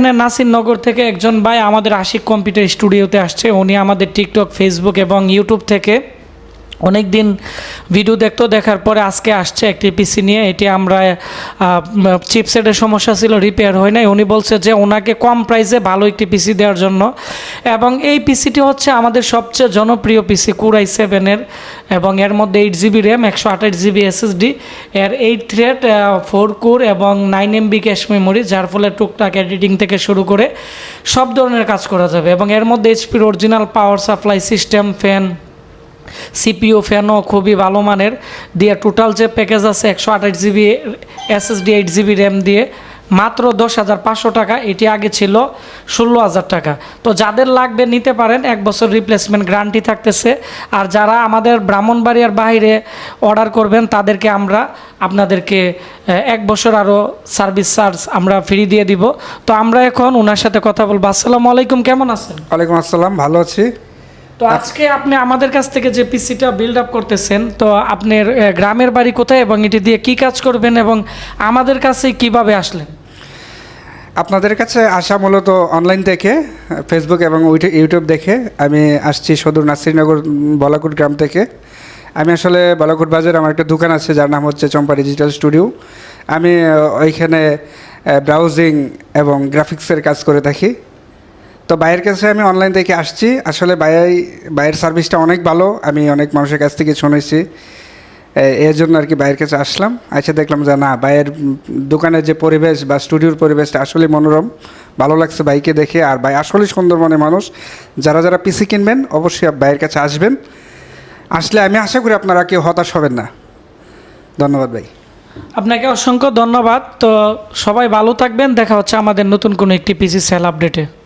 এখানে নাসিরনগর থেকে একজন ভাই আমাদের আশিক কম্পিউটার স্টুডিওতে আসছে। উনি আমাদের টিকটক, ফেসবুক এবং ইউটিউব থেকে অনেক দিন ভিডিও দেখতো, দেখার পরে আজকে আসছে একটি পিসি নিয়ে, এটি আমরা চিপসেটের সমস্যা ছিল রিপেয়ার হয় নাই। উনি বলছে যে ওনাকে কম প্রাইসে ভালো একটি পিসি দেওয়ার জন্য। এবং এই পিসিটি হচ্ছে আমাদের সবচেয়ে জনপ্রিয় পিসি কুরাই সেভেনের এবং এর মধ্যে এইট জিবি র্যাম একশো আঠাশ জিবি এসএসডি এর এইট থ্রেড ফোর কোর এবং নাইন এমবি ক্যাশ মেমোরি যার ফলে টুকটাক এডিটিং থেকে শুরু করে সব ধরনের কাজ করা যাবে। এবং এর মধ্যে এইচপির original power supply system fan CPU ফ্যানও খুবই ভালো মানের। দিয়ে টোটাল যে প্যাকেজ আছে একশো আঠাশ GB SSD eight GB RAM দিয়ে মাত্র দশ হাজার পাঁচশো টাকা, এটি আগে ছিল ষোলো হাজার টাকা। তো যাদের লাগবে নিতে পারেন, এক বছর রিপ্লেসমেন্ট গ্যারান্টি থাকতেছে। আর যারা আমাদের ব্রাহ্মণবাড়িয়ার বাইরে অর্ডার করবেন, তাদেরকে আমরা আপনাদেরকে এক বছর আরও সার্ভিস চার্জ আমরা ফ্রি দিয়ে দিব। তো আমরা এখন ওনার সাথে কথা বলব। আসসালামু আলাইকুম, কেমন আছেন? ওয়ালাইকুম আসসালাম, ভালো আছি। তো আজকে আপনি আমাদের কাছ থেকে যে পিসিটা বিল্ড আপ করতেছেন তো আপনার গ্রামের বাড়ি কোথায় এবং এটি দিয়ে কি কাজ করবেন এবং আমাদের কাছে কীভাবে আসলেন? আপনাদের কাছে আসা মূলত অনলাইন দেখে ফেসবুক এবং ইউটিউব দেখে। আমি আসছি সদর নাসিরনগর বলাকুট গ্রাম থেকে। আমি আসলে বলাকুট বাজার আমার একটা দোকান আছে যার নাম হচ্ছে চম্পা ডিজিটাল স্টুডিও আমি ওইখানে ব্রাউজিং এবং গ্রাফিক্সের কাজ করে থাকি। তো বাইরের কাছে আমি অনলাইন থেকে আসছি। আসলে বাইরে বাইরের সার্ভিসটা অনেক ভালো। আমি অনেক মানুষের কাছ থেকে শুনেছি। এর জন্য আর কি বাইরের কাছে আসলাম। এসে দেখলাম যে না বাইরের দোকানের যে পরিবেশ বা স্টুডিওর পরিবেশটা আসলে মনোরম। ভালো লাগছে বাইকে দেখে। আর ভাই আসলে সুন্দর মনে মানুষ। যারা যারা পিসি কিনবেন, অবশ্যই ভাইয়ের কাছে আসবেন। আসলে আমি আশা করি আপনারা কেউ হতাশ হবেন না। ধন্যবাদ ভাই। আপনাকে অসংখ্য ধন্যবাদ। তো সবাই ভালো থাকবেন। দেখা হচ্ছে আমাদের নতুন কোনো একটি পিসি সেল আপডেটে